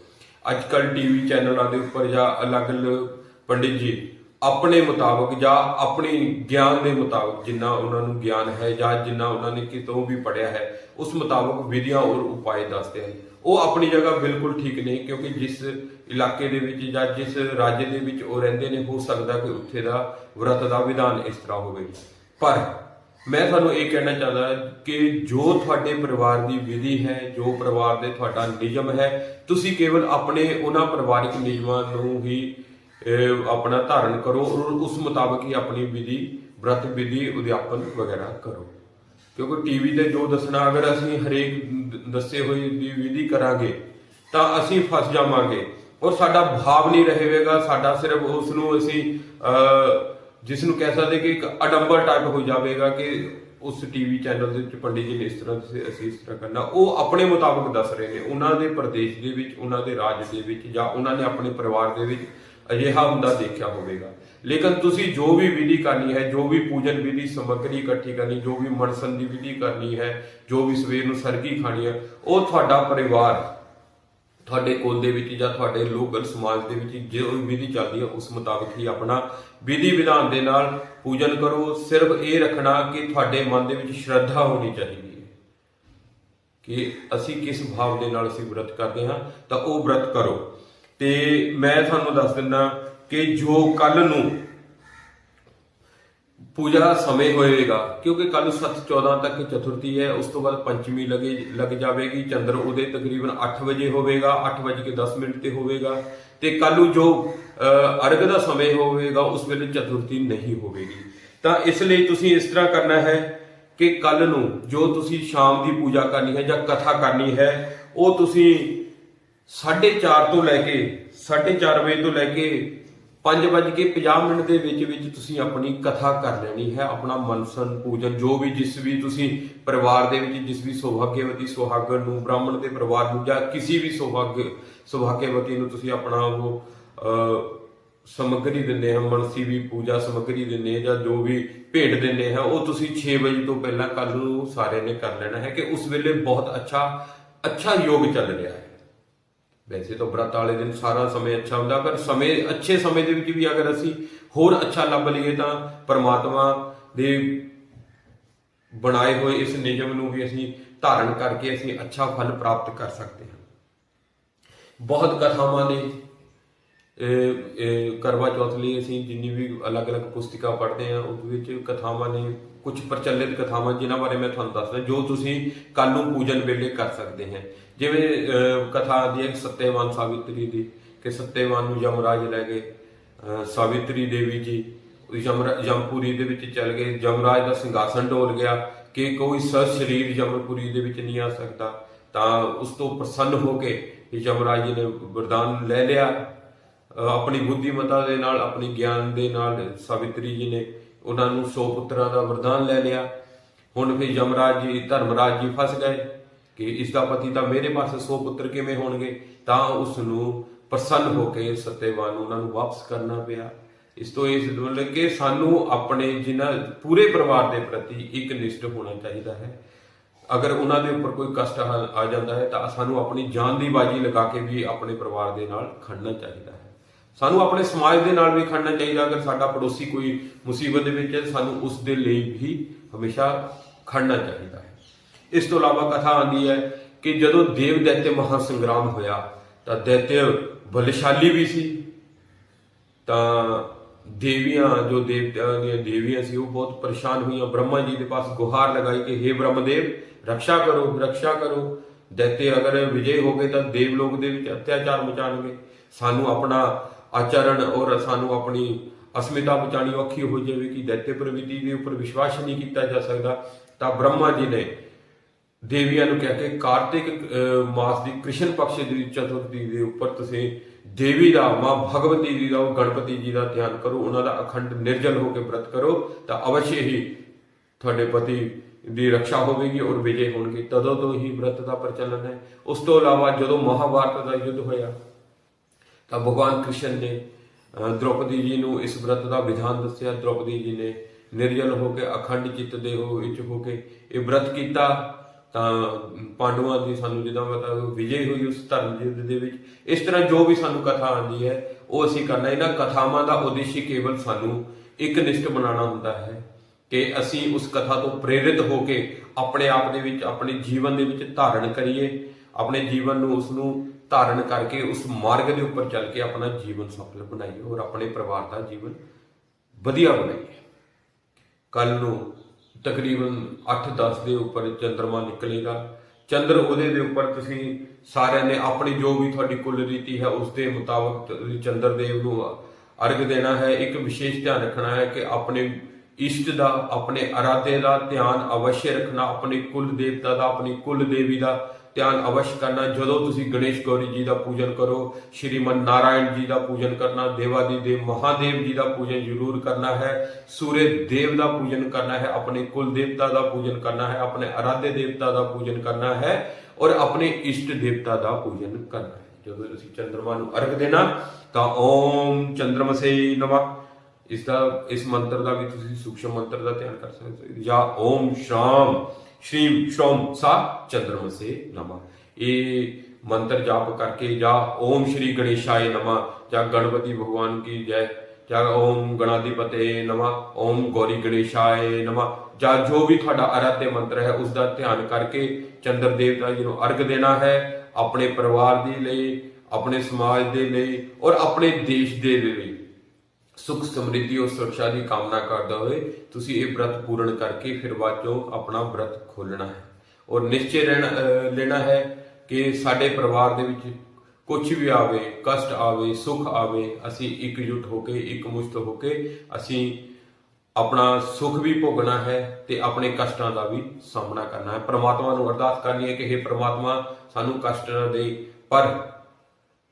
ਅੱਜ ਕੱਲ ਟੀਵੀ ਚੈਨਲਾਂ ਦੇ ਉੱਪਰ ਜਾਂ ਅਲੱਗ-ਅਲੱਗ ਪੰਡਿਤ ਜੀ ਆਪਣੇ ਮੁਤਾਬਕ ਜਾਂ ਆਪਣੀ ਗਿਆਨ ਦੇ ਮੁਤਾਬਕ ਜਿੰਨਾ ਉਹਨਾਂ ਨੂੰ ਗਿਆਨ ਹੈ ਜਾਂ ਜਿੰਨਾ ਉਹਨਾਂ ਨੇ ਕਿਤੋਂ ਵੀ ਪੜਿਆ ਹੈ, ਉਸ ਮੁਤਾਬਕ ਵਿਧੀਆਂ ਔਰ ਉਪਾਅ ਦੱਸਦੇ ਹਨ। ਉਹ ਆਪਣੀ ਜਗ੍ਹਾ ਬਿਲਕੁਲ ਠੀਕ ਨਹੀਂ, ਕਿਉਂਕਿ ਜਿਸ ਇਲਾਕੇ ਦੇ ਵਿੱਚ ਜਾਂ ਜਿਸ ਰਾਜ ਦੇ ਵਿੱਚ ਉਹ ਰਹਿੰਦੇ ਨੇ, ਹੋ ਸਕਦਾ ਕਿ ਉੱਥੇ ਦਾ ਵਰਤ ਦਾ ਵਿਧਾਨ ਇਸ ਤਰ੍ਹਾਂ ਹੋਵੇ। ਪਰ ਮੈਂ ਤੁਹਾਨੂੰ ਇਹ ਕਹਿਣਾ ਚਾਹੁੰਦਾ ਕਿ ਜੋ ਤੁਹਾਡੇ ਪਰਿਵਾਰ ਦੀ ਵਿਧੀ ਹੈ, ਜੋ ਪਰਿਵਾਰ ਦੇ ਤੁਹਾਡਾ ਨਿਯਮ ਹੈ, ਤੁਸੀਂ ਕੇਵਲ ਆਪਣੇ ਉਹਨਾਂ ਪਰਿਵਾਰਿਕ ਨਿਯਮਾਂ ਨੂੰ ਹੀ ਆਪਣਾ ਧਾਰਨ ਕਰੋ ਔਰ ਉਸ ਮੁਤਾਬਕ ਹੀ ਆਪਣੀ ਵਿਧੀ ਵਰਤ ਵਿਧੀ ਉਦਿਆਪਨ ਵਗੈਰਾ ਕਰੋ। ਕਿਉਂਕਿ ਟੀਵੀ ਤੇ ਜੋ ਦੱਸਣਾ ਅਗਰ ਅਸੀਂ ਹਰੇਕ ਦੱਸੇ ਹੋਏ ਦੀ ਵਿਧੀ ਕਰਾਂਗੇ ਤਾਂ ਅਸੀਂ ਫਸ ਜਾਵਾਂਗੇ। ਔਰ ਸਾਡਾ ਭਾਵ ਨਹੀਂ ਰਹੇਗਾ ਸਾਡਾ ਸਿਰਫ ਉਸ ਨੂੰ ਅਸੀਂ ਅਹ, ਜਿਸ ਨੂੰ ਕਹਿ ਸਕਦੇ ਕਿ ਇੱਕ ਅਡੰਬਰ ਟਾਈਪ ਹੋ ਜਾਵੇਗਾ ਕਿ ਉਸ ਟੀਵੀ ਚੈਨਲ ਦੇ ਵਿੱਚ ਪੰਡਿਤ ਜੀ ਨੇ ਇਸ ਤਰ੍ਹਾਂ ਅਸੀਂ ਇਸ ਤਰ੍ਹਾਂ ਕਰਨਾ। ਉਹ ਆਪਣੇ ਮੁਤਾਬਕ ਦੱਸ ਰਹੇ ਨੇ। ਉਹਨਾਂ ਦੇ ਪ੍ਰਦੇਸ਼ ਦੇ ਵਿੱਚ ਉਹਨਾਂ ਦੇ ਰਾਜ ਦੇ ਵਿੱਚ ਜਾਂ ਉਹਨਾਂ ਨੇ ਆਪਣੇ ਪਰਿਵਾਰ ਦੇ ਵਿੱਚ ਅਜਿਹਾ ਹੁੰਦਾ ਦੇਖਿਆ ਹੋਵੇਗਾ। ਲੇਕਿਨ ਤੁਸੀਂ ਜੋ ਵੀ ਵਿਧੀ ਕਰਨੀ ਹੈ, ਜੋ ਵੀ ਪੂਜਨ ਵਿਧੀ, ਸਮੱਗਰੀ ਇਕੱਠੀ ਕਰਨੀ, ਜੋ ਵੀ ਮਨਸਨ ਦੀ ਵਿਧੀ ਕਰਨੀ ਹੈ, ਜੋ ਵੀ ਸਵੇਰ ਨੂੰ ਸਰਗੀ ਖਾਣੀ ਹੈ, ਉਹ ਤੁਹਾਡਾ ਪਰਿਵਾਰ, ਤੁਹਾਡੇ ਕੋਲ ਦੇ ਵਿੱਚ ਜਾਂ ਤੁਹਾਡੇ ਲੋਕਲ ਸਮਾਜ ਦੇ ਵਿੱਚ ਜੋ ਵਿਧੀ ਚੱਲਦੀ ਹੈ, ਉਸ ਮੁਤਾਬਕ ਹੀ ਆਪਣਾ ਵਿਧੀ ਵਿਧਾਨ ਦੇ ਨਾਲ ਪੂਜਨ ਕਰੋ। ਸਿਰਫ ਇਹ ਰੱਖਣਾ ਕਿ ਤੁਹਾਡੇ ਮਨ ਦੇ ਵਿੱਚ ਸ਼ਰਧਾ ਹੋਣੀ ਚਾਹੀਦੀ ਹੈ ਕਿ ਅਸੀਂ ਕਿਸ ਭਾਵ ਦੇ ਨਾਲ ਅਸੀਂ ਵਰਤ ਕਰਦੇ ਹਾਂ, ਤਾਂ ਉਹ ਵਰਤ ਕਰੋ। ਤੇ ਮੈਂ ਤੁਹਾਨੂੰ ਦੱਸ ਦਿੰਦਾ ਕਿ ਜੋ ਕੱਲ ਨੂੰ ਪੂਜਾ ਦਾ ਸਮੇਂ ਹੋਏਗਾ ਕਿਉਂਕਿ ਕੱਲ 7 14 ਤੱਕ ਚਤੁਰਥੀ ਹੈ ਉਸ ਤੋਂ ਬਾਅਦ ਪੰਚਮੀ ਲੱਗੇ ਲੱਗ ਜਾਵੇਗੀ ਚੰਦਰ ਉਦੇ ਤਕਰੀਬਨ 8 ਵਜੇ ਹੋਵੇਗਾ 8 ਵਜੇ ਕੇ 10 ਮਿੰਟ ਤੇ ਹੋਵੇਗਾ ਤੇ ਕੱਲ ਨੂੰ ਜੋ ਅਹ, ਅਰਗ ਦਾ ਸਮੇਂ ਹੋਵੇਗਾ ਉਸ ਵੇਲੇ ਚਤੁਰਥੀ ਨਹੀਂ ਹੋਵੇਗੀ। ਤਾਂ ਇਸ ਲਈ ਤੁਸੀਂ ਇਸ ਤਰ੍ਹਾਂ ਕਰਨਾ ਹੈ ਕਿ ਕੱਲ ਨੂੰ ਜੋ ਤੁਸੀਂ ਸ਼ਾਮ ਦੀ ਪੂਜਾ ਕਰਨੀ ਹੈ ਜਾਂ ਕਥਾ ਕਰਨੀ ਹੈ ਉਹ ਤੁਸੀਂ 4:30 ਤੋਂ ਲੈ ਕੇ 4:30 ਵਜੇ ਤੋਂ ਲੈ ਕੇ 5:50 ਮਿੰਟ ਦੇ ਵਿੱਚ ਵਿੱਚ ਤੁਸੀਂ ਆਪਣੀ ਕਥਾ ਕਰ ਲੈਣੀ ਹੈ, ਆਪਣਾ ਮਨਸਨ ਪੂਜਨ, ਜੋ ਵੀ ਜਿਸ ਵੀ ਤੁਸੀਂ ਪਰਿਵਾਰ ਦੇ ਵਿੱਚ ਜਿਸ ਵੀ ਸੌਭਾਗਿਆਵਤੀ ਸੁਹਾਗਣ ਨੂੰ, ਬ੍ਰਾਹਮਣ ਦੇ ਪਰਿਵਾਰ ਨੂੰ ਜਾਂ ਕਿਸੇ ਵੀ ਸੌਭਾਗਿ ਸੌਭਾਗਿਆਵਤੀ ਨੂੰ ਤੁਸੀਂ ਆਪਣਾ ਉਹ ਸਮੱਗਰੀ ਦਿੰਦੇ ਹਾਂ, ਮਨਸੀ ਵੀ ਪੂਜਾ ਸਮੱਗਰੀ ਦਿੰਦੇ ਹਾਂ ਜਾਂ ਜੋ ਵੀ ਭੇਟ ਦਿੰਦੇ ਹਾਂ, ਉਹ ਤੁਸੀਂ 6 ਵਜੇ ਤੋਂ ਪਹਿਲਾਂ ਕੱਲ ਨੂੰ ਸਾਰਿਆਂ ਨੇ ਕਰ ਲੈਣਾ ਹੈ ਕਿ ਉਸ ਵੇਲੇ ਬਹੁਤ ਅੱਛਾ ਅੱਛਾ ਯੋਗ ਚੱਲ ਰਿਹਾ ਹੈ। ਵੈਸੇ ਤਾਂ ਬ੍ਰਤ ਵਾਲੇ ਦਿਨ ਸਾਰਾ ਸਮੇਂ ਅੱਛਾ ਹੁੰਦਾ, ਪਰ ਸਮੇਂ, ਅੱਛੇ ਸਮੇਂ ਦੇ ਵਿੱਚ ਵੀ ਅਗਰ ਅਸੀਂ ਹੋਰ ਅੱਛਾ ਲੱਭ ਲਈਏ ਤਾਂ ਪਰਮਾਤਮਾ ਦੇ ਬਣਾਏ ਹੋਏ ਇਸ ਨਿਯਮ ਨੂੰ ਵੀ ਅਸੀਂ ਧਾਰਨ ਕਰਕੇ ਅਸੀਂ ਅੱਛਾ ਫਲ ਪ੍ਰਾਪਤ ਕਰ ਸਕਦੇ ਹਾਂ। ਬਹੁਤ ਕਥਾਵਾਂ ਨੇ ਕਰਵਾ ਚੌਥ ਲਈ ਅਸੀਂ ਜਿੰਨੀ ਵੀ ਅਲੱਗ-ਅਲੱਗ ਪੁਸਤਕਾਂ ਪੜ੍ਹਦੇ ਹਾਂ ਉਸ ਵਿੱਚ ਕਥਾਵਾਂ ਨੇ ਕੁਝ ਪ੍ਰਚਲਿਤ ਕਥਾਵਾਂ ਜਿਨ੍ਹਾਂ ਬਾਰੇ ਮੈਂ ਤੁਹਾਨੂੰ ਦੱਸਦਾ, ਜੋ ਤੁਸੀਂ ਕੱਲ ਨੂੰ ਪੂਜਨ ਵੇਲੇ ਕਰ ਸਕਦੇ ਹੈ। ਜਿਵੇਂ ਕਥਾ ਆਦੀ ਹੈ ਸੱਤੇਵਾਨ ਸਾਵਿਤਰੀ ਦੀ, ਕਿ ਸਤਿਆਵਾਨ ਨੂੰ ਯਮਰਾਜ ਲੈ ਗਏ ਸਾਵਿਤਰੀ ਦੇਵੀ ਜੀ, ਯਮਰਾ- ਯਮਪੁਰੀ ਦੇ ਵਿੱਚ ਚਲ ਗਏ, ਯਮਰਾਜ ਦਾ ਸਿੰਘਾਸਨ ਡੋਲ ਗਿਆ, ਕਿ ਕੋਈ ਸਰ ਸਰੀਰ ਯਮਪੁਰੀ ਦੇ ਵਿੱਚ ਨਹੀਂ ਆ ਸਕਦਾ। ਤਾਂ ਉਸ ਤੋਂ ਪ੍ਰਸੰਨ ਹੋ ਕੇ ਯਮਰਾਜ ਜੀ ਨੇ ਵਰਦਾਨ ਲੈ ਲਿਆ ਆਪਣੀ ਬੁੱਧੀਮਤਾ ਦੇ ਨਾਲ, ਆਪਣੀ ਗਿਆਨ ਦੇ ਨਾਲ ਸਾਵਿਤਰੀ ਜੀ ਨੇ ਉਹਨਾਂ ਨੂੰ ਸੌ ਪੁੱਤਰਾਂ ਦਾ ਵਰਦਾਨ ਲੈ ਲਿਆ। ਹੁਣ ਫਿਰ ਯਮਰਾਜ ਜੀ, ਧਰਮਰਾਜ ਜੀ ਫਸ ਗਏ ਕਿ ਇਸ ਦਾ ਪਤੀ ਤਾਂ ਮੇਰੇ ਪਾਸੇ ਸੌ ਪੁੱਤਰ ਕਿਵੇਂ ਹੋਣਗੇ? ਤਾਂ ਉਸ ਨੂੰ ਪ੍ਰਸੰਨ ਹੋ ਕੇ ਸਤਿਵਾਨ ਉਹਨਾਂ ਨੂੰ ਵਾਪਸ ਕਰਨਾ ਪਿਆ। ਇਸ ਤੋਂ ਇਸ ਮਤਲਬ ਕਿ ਸਾਨੂੰ ਆਪਣੇ ਜਿਨ੍ਹਾਂ, ਪੂਰੇ ਪਰਿਵਾਰ ਦੇ ਪ੍ਰਤੀ ਇੱਕ ਨਿਸ਼ਟ ਹੋਣਾ ਚਾਹੀਦਾ ਹੈ। ਅਗਰ ਉਹਨਾਂ ਦੇ ਉੱਪਰ ਕੋਈ ਕਸ਼ਟ ਆ ਆ ਜਾਂਦਾ ਹੈ ਤਾਂ ਸਾਨੂੰ ਆਪਣੀ ਜਾਨ ਦੀ ਬਾਜੀ ਲਗਾ ਕੇ ਵੀ ਆਪਣੇ ਪਰਿਵਾਰ ਦੇ ਨਾਲ ਖੜਨਾ ਚਾਹੀਦਾ ਹੈ। ਸਾਨੂੰ ਆਪਣੇ ਸਮਾਜ ਦੇ ਨਾਲ ਵੀ ਖੜਨਾ ਚਾਹੀਦਾ, ਅਗਰ ਸਾਡਾ ਪੜੋਸੀ ਕੋਈ ਮੁਸੀਬਤ ਦੇ ਵਿੱਚ ਹੈ ਸਾਨੂੰ ਉਸ ਦੇ ਲਈ ਵੀ ਹਮੇਸ਼ਾ ਖੜਨਾ ਚਾਹੀਦਾ ਹੈ। ਇਸ ਤੋਂ ਇਲਾਵਾ ਕਥਾ ਆਉਂਦੀ ਹੈ ਕਿ ਜਦੋਂ ਦੇਵ ਦੈਤਯ ਮਹਾ ਸੰਗਰਾਮ ਹੋਇਆ, ਤਾਂ ਦੈਤਯ ਬਲਸ਼ਾਲੀ ਵੀ ਸੀ। ਤਾਂ ਦੇਵੀਆਂ, ਜੋ ਦੇਵਤਿਆਂ ਦੀਆਂ ਦੇਵੀਆਂ ਸੀ, ਉਹ ਬਹੁਤ ਪਰੇਸ਼ਾਨ ਹੋਈਆਂ। ਬ੍ਰਹਮਾ ਜੀ ਦੇ ਪਾਸ ਗੁਹਾਰ ਲਗਾਈ ਕਿ हे ਬ੍ਰਹਮਦੇਵ, ਰੱਖਿਆ ਕਰੋ ਰੱਖਿਆ ਕਰੋ। ਦੈਤੇ ਅਗਰ ਵਿਜੇ ਹੋ ਗਏ, ਤਾਂ ਦੇਵ ਲੋਕ ਦੇ ਵਿੱਚ ਅਤਿਆਚਾਰ ਮਚਾਣਗੇ ਸਾਨੂੰ ਆਪਣਾ ਆਚਰਣ ਔਰ ਸਾਨੂੰ ਆਪਣੀ ਅਸਮਿਤਾ ਬਚਾਣੀ ਔਖੀ ਹੋ ਜਾਵੇਗੀ ਦੈਤੇ ਪ੍ਰਵਿਧੀ ਦੇ ਉੱਪਰ ਵਿਸ਼ਵਾਸ ਨਹੀਂ ਕੀਤਾ ਜਾ ਸਕਦਾ, ਤਾਂ ਬ੍ਰਹਮਾ ਜੀ ਨੇ ਦੇਵੀਆਂ ਨੂੰ ਕਹਿ ਕੇ ਕਾਰਤਿਕ ਮਾਸ ਦੀ ਕ੍ਰਿਸ਼ਨ ਪਕਸ਼ ਦੀ ਚਤੁਰਥੀ ਦੇ ਉੱਪਰ ਤੁਸੀਂ ਦੇਵੀ ਦਾ, ਮਾਂ ਭਗਵਤੀ ਜੀ ਦਾ, ਉਹ ਗਣਪਤੀ ਜੀ ਦਾ ਧਿਆਨ ਕਰੋ, ਉਹਨਾਂ ਦਾ ਅਖੰਡ ਨਿਰਜਲ ਹੋ ਕੇ ਵਰਤ ਕਰੋ, ਤਾਂ ਅਵਸ਼ਯ ਹੀ ਤੁਹਾਡੇ ਪਤੀ ਦੀ ਰੱਖਿਆ ਹੋਵੇਗੀ ਔਰ ਵਿਜੇ ਹੋਣਗੇ, ਤਦੋਂ ਤੋਂ ਹੀ ਵਰਤ ਦਾ ਪ੍ਰਚਲਨ ਹੈ। ਉਸ ਤੋਂ ਇਲਾਵਾ ਜਦੋਂ ਮਹਾਭਾਰਤ ਦਾ ਯੁੱਧ ਹੋਇਆ ਤਾਂ ਭਗਵਾਨ ਕ੍ਰਿਸ਼ਨ ਨੇ ਦ੍ਰੋਪਦੀ ਜੀ ਨੂੰ ਇਸ ਵਰਤ ਦਾ ਵਿਧਾਨ ਦੱਸਿਆ। ਦ੍ਰੋਪਦੀ ਜੀ ਨੇ ਨਿਰਜਲ ਹੋ ਕੇ, ਅਖੰਡ ਚਿੱਤ ਦੇ ਹੋ ਵਿੱਚ ਹੋ ਕੇ ਇਹ ਵਰਤ ਕੀਤਾ। ਤਾਂ ਪਾਂਡਵਾਂ ਦੀ ਸਾਨੂੰ ਜਿੱਦਾਂ ਪਤਾ ਵਿਜੇ ਹੋਈ ਉਸ ਧਰਮ ਯੁੱਧ ਦੇ ਵਿੱਚ, ਇਸ ਤਰ੍ਹਾਂ ਜੋ ਵੀ ਸਾਨੂੰ ਕਥਾ ਆਉਂਦੀ ਹੈ, ਉਹ ਅਸੀਂ ਕਰਨਾ। ਇਹਨਾਂ ਕਥਾਵਾਂ ਦਾ ਉਦੇਸ਼ ਕੇਵਲ ਸਾਨੂੰ ਇੱਕ ਨਿਸ਼ਟ ਬਣਾਉਣਾ ਹੁੰਦਾ ਹੈ ਕਿ ਅਸੀਂ ਉਸ ਕਥਾ ਤੋਂ ਪ੍ਰੇਰਿਤ ਹੋ ਕੇ ਆਪਣੇ ਆਪ ਦੇ ਵਿੱਚ, ਆਪਣੇ ਜੀਵਨ ਦੇ ਵਿੱਚ ਧਾਰਨ ਕਰੀਏ, ਆਪਣੇ ਜੀਵਨ ਨੂੰ ਉਸ ਨੂੰ ਧਾਰਨ ਕਰਕੇ ਉਸ ਮਾਰਗ ਦੇ ਉੱਪਰ ਚੱਲ ਕੇ ਆਪਣਾ ਜੀਵਨ ਸਫਲ ਬਣਾਈਏ ਔਰ ਆਪਣੇ ਪਰਿਵਾਰ ਦਾ ਜੀਵਨ ਵਧੀਆ ਬਣਾਈਏ। ਕੱਲ ਨੂੰ ਤਕਰੀਬਨ 8-10 ਦੇ ਉੱਪਰ ਚੰਦਰਮਾ ਨਿਕਲੇਗਾ। ਚੰਦਰ ਉਹਦੇ ਦੇ ਉੱਪਰ ਤੁਸੀਂ ਸਾਰਿਆਂ ਨੇ ਆਪਣੀ ਜੋ ਵੀ ਤੁਹਾਡੀ ਕੁੱਲ ਰੀਤੀ ਹੈ, ਉਸ ਦੇ ਮੁਤਾਬਕ ਚੰਦਰ ਦੇਵ ਨੂੰ ਅਰਗ ਦੇਣਾ ਹੈ। ਇੱਕ ਵਿਸ਼ੇਸ਼ ਧਿਆਨ ਰੱਖਣਾ ਹੈ ਕਿ ਆਪਣੇ ਇਸ਼ਟ ਦਾ, ਆਪਣੇ ਅਰਾਧੇ ਦਾ ਧਿਆਨ ਅਵਸ਼ਯ ਰੱਖਣਾ, ਆਪਣੇ ਕੁੱਲ ਦੇਵਤਾ ਦਾ, ਆਪਣੀ ਕੁੱਲ ਦੇਵੀ ਦਾ ਧਿਆਨ ਅਵਸ਼ ਕਰਨਾ, ਜਦੋਂ ਤੁਸੀਂ ਗਣੇਸ਼ ਗੌਰੀ ਜੀ ਦਾ ਪੂਜਨ ਕਰੋ ਸ਼੍ਰੀਮਨ ਨਾਰਾਇਣ ਜੀ ਦਾ ਪੂਜਨ ਕਰਨਾ ਦੇਵਾ ਦੀ ਦੇਵ, ਮਹਾਦੇਵ ਜੀ ਦਾ ਪੂਜਨ ਜ਼ਰੂਰ ਕਰਨਾ ਹੈ ਸੂਰਜ ਦੇਵ ਦਾ ਪੂਜਨ ਕਰਨਾ ਹੈ, ਆਪਣੇ ਕੁਲ ਦੇਵਤਾ ਦਾ ਪੂਜਨ ਕਰਨਾ ਹੈ, ਆਪਣੇ ਅਰਾਧੇ ਦੇਵਤਾ ਦਾ ਪੂਜਨ ਕਰਨਾ ਹੈ ਔਰ ਆਪਣੇ ਇਸ਼ਟ ਦੇਵਤਾ ਦਾ ਪੂਜਨ ਕਰਨਾ ਹੈ। ਜਦੋਂ ਤੁਸੀਂ ਚੰ드ਰਮਾ ਨੂੰ ਅਰਗ ਦੇਣਾ, ਤਾਂ ਓਮ ਚੰਦਰਮਸੇ ਨਮः। ਇਸ ਦਾ, ਇਸ ਮੰਤਰ ਦਾ ਵੀ ਤੁਸੀਂ ਸੂਖਸ਼ਮ ਮੰਤਰ ਦਾ ਧਿਆਨ ਕਰ ਸਕਦੇ ਹੋ। ਜਾਂ ਓਮ ਸ਼ਾਮ। ਸ਼੍ਰੀਮ ਸ਼੍ਰੋਮ ਸਾ ਚੰਦਰਮਸੇ ਨਮः। ਇਹ ਮੰਤਰ ਜਾਪ ਕਰਕੇ ਜਾਂ ਓਮ ਸ਼੍ਰੀ ਗਣੇਸ਼ਾਏ ਨਮः, ਜਾਂ ਗਣਪਤੀ ਭਗਵਾਨ ਕੀ ਜੈ, ਜਾਂ ਓਮ ਗਣਾਧਿਪਤੇ ਨਮः, ਓਮ ਗੌਰੀ ਗਣੇਸ਼ਾਏ ਨਮः, ਜਾਂ ਜੋ ਵੀ ਤੁਹਾਡਾ ਆਰਾਧਿਆ ਮੰਤਰ ਹੈ ਉਸ ਦਾ ਧਿਆਨ ਕਰਕੇ ਚੰਦਰ ਦੇਵਤਾ ਜੀ ਨੂੰ ਅਰਗ ਦੇਣਾ ਹੈ, ਆਪਣੇ ਪਰਿਵਾਰ ਦੇ ਲਈ, ਆਪਣੇ ਸਮਾਜ ਦੇ ਲਈ, ਔਰ ਆਪਣੇ ਦੇਸ਼ ਦੇ ਲਈ। ਸੁਖ ਸਮ੍ਰਿੱਧੀ ਔਰ ਸੁਰੱਖਿਆ ਦੀ ਕਾਮਨਾ ਕਰਦਾ ਹੋਏ ਤੁਸੀਂ ਇਹ ਵਰਤ ਪੂਰਨ ਕਰਕੇ ਫਿਰ ਬਾਅਦੋਂ ਆਪਣਾ ਵਰਤ ਖੋਲਣਾ ਹੈ। ਔਰ ਨਿਸ਼ਚੈ ਰਹਿਣਾ ਲੈਣਾ ਹੈ ਕਿ ਸਾਡੇ ਪਰਿਵਾਰ ਦੇ ਵਿੱਚ ਕੁਝ ਵੀ ਆਵੇ, ਕਸ਼ਟ ਆਵੇ, ਸੁਖ ਆਵੇ, ਅਸੀਂ ਇੱਕ ਇਕਜੁੱਟ ਹੋ ਕੇ ਇੱਕ ਮੁਸ਼ਤ ਹੋ ਕੇ ਅਸੀਂ ਆਪਣਾ ਸੁਖ ਵੀ ਭੋਗਣਾ ਹੈ ਤੇ ਆਪਣੇ ਕਸ਼ਟਾਂ ਦਾ ਵੀ ਸਾਹਮਣਾ ਕਰਨਾ ਹੈ। ਪ੍ਰਮਾਤਮਾ ਨੂੰ ਅਰਦਾਸ ਕਰਨੀ ਹੈ ਕਿ हे ਪ੍ਰਮਾਤਮਾ, ਸਾਨੂੰ ਕਸ਼ਟ ਨਾ ਦੇ। ਪਰ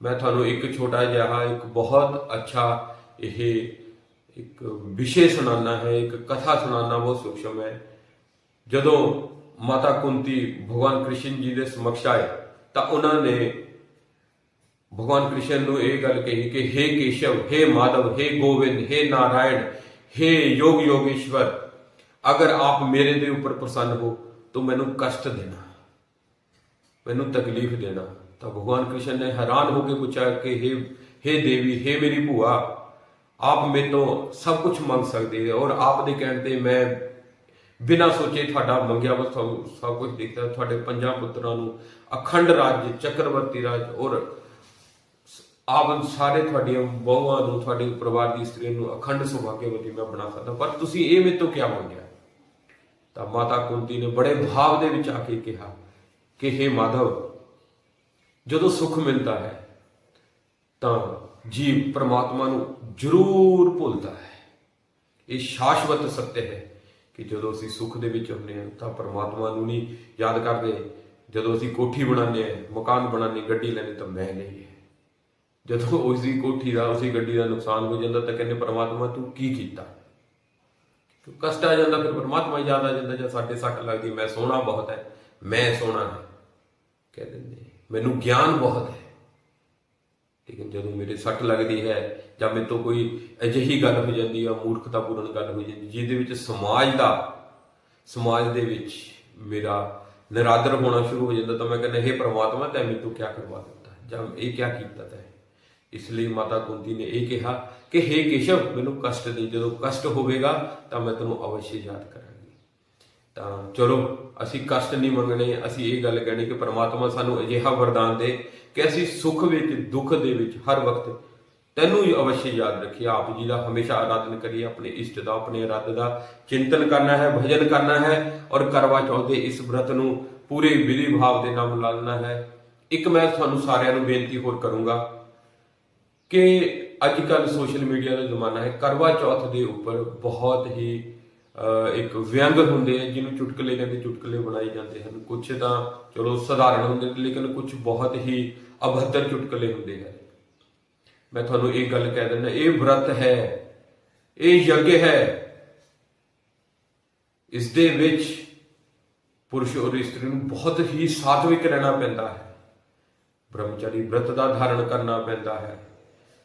ਮੈਂ ਤੁਹਾਨੂੰ ਇੱਕ ਛੋਟਾ ਜਿਹਾ, ਇੱਕ ਬਹੁਤ ਅੱਛਾ ਇਹ ਇੱਕ ਵਿਸ਼ੇ ਸੁਣਾਣਾ ਹੈ, ਇੱਕ ਕਥਾ ਸੁਣਾਣਾ ਬਹੁਤ ਸੁਖਸ਼ਮ ਹੈ। ਜਦੋਂ ਮਾਤਾ ਕੁੰਤੀ ਭਗਵਾਨ ਕ੍ਰਿਸ਼ਨ ਜੀ ਦੇ ਸਮਕਸ਼ ਆਏ, ਤਾਂ ਉਹਨਾਂ ਨੇ ਭਗਵਾਨ ਕ੍ਰਿਸ਼ਨ ਨੂੰ ਇਹ ਗੱਲ ਕਹੀ ਕਿ हे ਕੇਸ਼ਵ हे ਮਾਧਵ हे ਗੋਵਿੰਦ हे ਨਾਰਾਇਣ हे ਯੋਗ ਯੋਗੇਸ਼ਵਰ, ਅਗਰ ਆਪ ਮੇਰੇ ਦੇ ਉੱਪਰ ਪ੍ਰਸੰਨ ਹੋ, ਤਾਂ ਮੈਨੂੰ ਕਸ਼ਟ ਦੇਣਾ, ਮੈਨੂੰ ਤਕਲੀਫ ਦੇਣਾ। ਤਾਂ ਭਗਵਾਨ ਕ੍ਰਿਸ਼ਨ ਨੇ ਹੈਰਾਨ ਹੋ ਕੇ ਪੁੱਛਿਆ ਕਿ हे हे ਦੇਵੀ हे ਮੇਰੀ ਭੂਆ ਆਪ ਮੈਨੂੰ ਸਭ ਕੁਝ ਮੰਗ ਸਕਦੇ ਹੋ ਔਰ ਆਪ ਦੇ ਕਹਿਣ ਤੇ ਮੈਂ ਬਿਨਾਂ ਸੋਚੇ ਤੁਹਾਡਾ ਮੰਗਿਆ ਵਾ ਸਭ ਸਭ ਕੁਝ ਦਿੱਤਾ ਤੁਹਾਡੇ ਪੰਜਾਂ ਪੁੱਤਰਾਂ ਨੂੰ ਅਖੰਡ ਰਾਜ, ਚੱਕਰਵਰਤੀ ਰਾਜ ਔਰ ਆਪ ਸਾਰੇ ਤੁਹਾਡੀਆਂ ਬਹੁਆਂ ਨੂੰ, ਤੁਹਾਡੇ ਪਰਿਵਾਰ ਦੀ ਇਸਤਰੀ ਨੂੰ ਅਖੰਡ ਸੁਭਾਗਿਆਵਤੀ ਮੈਂ ਬਣਾ ਸਕਦਾ। ਪਰ ਤੁਸੀਂ ਇਹ ਮੇਰੇ ਤੋਂ ਕੀ ਮੰਗਿਆ? ਤਾਂ ਮਾਤਾ ਕੁੰਤੀ ਨੇ ਬੜੇ ਭਾਵ ਦੇ ਵਿੱਚ ਆ ਕੇ ਕਿਹਾ ਕਿ हे ਮਾਧਵ, ਜਦੋਂ ਸੁੱਖ ਮਿਲਦਾ ਹੈ, ਤਾਂ ਜੀਵ ਪ੍ਰਮਾਤਮਾ ਨੂੰ ਜ਼ਰੂਰ ਭੁੱਲਦਾ ਹੈ। ਇਹ ਸ਼ਾਸ਼ਵਤ ਸੱਤ ਹੈ ਕਿ ਜਦੋਂ ਅਸੀਂ ਸੁੱਖ ਦੇ ਵਿੱਚ ਹੁੰਦੇ ਹਾਂ, ਤਾਂ ਪ੍ਰਮਾਤਮਾ ਨੂੰ ਨਹੀਂ ਯਾਦ ਕਰਦੇ। ਜਦੋਂ ਅਸੀਂ ਕੋਠੀ ਬਣਾਉਂਦੇ ਹਾਂ, ਮਕਾਨ ਬਣਾਉਂਦੇ ਗੱਡੀ ਲੈਣੀ ਤਾਂ ਮੈਂ ਲਈ ਹੈ ਜਦੋਂ ਉਸਦੀ ਕੋਠੀ ਦਾ ਉਸੇ ਗੱਡੀ ਦਾ ਨੁਕਸਾਨ ਹੋ ਜਾਂਦਾ, ਤਾਂ ਕਹਿੰਦੇ ਪ੍ਰਮਾਤਮਾ, ਤੂੰ ਕੀ ਕੀਤਾ? ਕਿ ਕਸ਼ਟ ਆ ਜਾਂਦਾ, ਫਿਰ ਪਰਮਾਤਮਾ ਯਾਦ ਆ ਜਾਂਦਾ, ਜਾਂ ਸਾਡੇ ਸੱਟ ਲੱਗਦੀ, ਮੈਂ ਸੋਹਣਾ ਬਹੁਤ ਹੈ, ਮੈਂ ਸੋਹਣਾ ਹੈ। ਕਹਿ ਦਿੰਦੇ ਮੈਨੂੰ ਗਿਆਨ ਬਹੁਤ ਹੈ। ਲੇਕਿਨ ਜਦੋਂ ਮੇਰੇ ਸੱਟ ਲੱਗਦੀ ਹੈ ਜਾਂ ਮੇਰੇ ਤੋਂ ਕੋਈ ਅਜਿਹੀ ਗੱਲ ਹੋ ਜਾਂਦੀ ਆ, ਮੂਰਖਤਾਪੂਰਨ ਗੱਲ ਹੋ ਜਾਂਦੀ, ਜਿਹਦੇ ਵਿੱਚ ਸਮਾਜ ਦਾ, ਸਮਾਜ ਦੇ ਵਿੱਚ ਮੇਰਾ ਨਿਰਾਦਰ ਹੋਣਾ ਸ਼ੁਰੂ ਹੋ ਜਾਂਦਾ ਤਾਂ ਮੈਂ ਕਹਿੰਦਾ हे ਪ੍ਰਮਾਤਮਾ, ਤੈਂ ਮੈਨੂੰ ਕਿਆ ਕਰਵਾ ਦਿੱਤਾ? ਜਾਂ ਇਹ ਕਿਆ ਕੀਤਾ ਤੈਂ? ਇਸ ਲਈ ਮਾਤਾ ਕੁੰਤੀ ਨੇ ਇਹ ਕਿਹਾ ਕਿ हे ਕੇਸ਼ਵ, ਮੈਨੂੰ ਕਸ਼ਟ ਦੇ, ਜਦੋਂ ਕਸ਼ਟ ਹੋਵੇਗਾ ਤਾਂ ਮੈਂ ਤੈਨੂੰ ਅਵਸ਼ਯ ਯਾਦ ਕਰਾਂਗੀ। ਤਾਂ ਚਲੋ, ਅਸੀਂ ਕਸ਼ਟ ਨਹੀਂ ਮੰਗਣੇ, ਅਸੀਂ ਇਹ ਗੱਲ ਕਹਿਣੀ ਕਿ ਪਰਮਾਤਮਾ ਸਾਨੂੰ ਅਜਿਹਾ ਵਰਦਾਨ ਦੇ ਕਿ ਅਸੀਂ ਸੁੱਖ ਵਿੱਚ, ਦੁੱਖ ਦੇ ਵਿੱਚ ਹਰ ਵਕਤ ਤੈਨੂੰ ਹੀ ਅਵශ්‍ය ਯਾਦ ਰੱਖੀ। ਆਪ ਜੀ ਦਾ ਹਮੇਸ਼ਾ ਆਰਾਧਨ ਕਰੀਏ, ਆਪਣੇ ਇਸ਼ਟ ਦਾ, ਆਪਣੇ ਰੱਦ ਦਾ। ਚਿੰਤਨ ਕਰਨਾ ਹੈ, ਭਜਨ ਕਰਨਾ ਹੈ ਔਰ ਕਰਵਾ ਚੌਥ ਦੇ ਇਸ ਵਰਤ ਨੂੰ ਪੂਰੇ ਵਿਧੀ ਭਾਵ ਦੇ ਨਾਲ ਲਾਲਣਾ ਹੈ। ਇੱਕ ਮੈਂ ਤੁਹਾਨੂੰ ਸਾਰਿਆਂ ਨੂੰ ਬੇਨਤੀ ਹੋਰ ਕਰੂੰਗਾ ਕਿ ਅੱਜ ਕੱਲ ਸੋਸ਼ਲ ਮੀਡੀਆ ਦਾ ਜ਼ਮਾਨਾ ਹੈ। ਕਰਵਾ ਚੌਥ ਦੇ ਉੱਪਰ ਬਹੁਤ ਹੀ ਇੱਕ ਵਿਅੰਗ ਹੁੰਦੇ ਆ ਜਿਹਨੂੰ ਚੁਟਕਲੇ ਕਹਿੰਦੇ ਚੁਟਕਲੇ ਬਣਾਏ ਜਾਂਦੇ ਹਨ। ਕੁਝ ਤਾਂ ਚਲੋ ਸਧਾਰਨ ਹੁੰਦੇ ਨੇ, ਲੇਕਿਨ ਕੁਝ ਬਹੁਤ ਹੀ ਅਭਦਰ ਚੁਟਕਲੇ ਹੁੰਦੇ ਹਨ। ਮੈਂ ਤੁਹਾਨੂੰ ਇਹ ਗੱਲ ਕਹਿ ਦਿੰਦਾ, ਇਹ ਵਰਤ ਹੈ, ਇਹ ਯੱਗ ਹੈ। ਇਸ ਦੇ ਵਿੱਚ ਪੁਰਸ਼ ਔਰ ਇਸਤਰੀ ਨੂੰ ਬਹੁਤ ਹੀ ਸਾਤਵਿਕ ਰਹਿਣਾ ਪੈਂਦਾ ਹੈ। ਬ੍ਰਹਮਚਾਰੀ ਵਰਤ ਦਾ ਧਾਰਨ ਕਰਨਾ ਪੈਂਦਾ ਹੈ।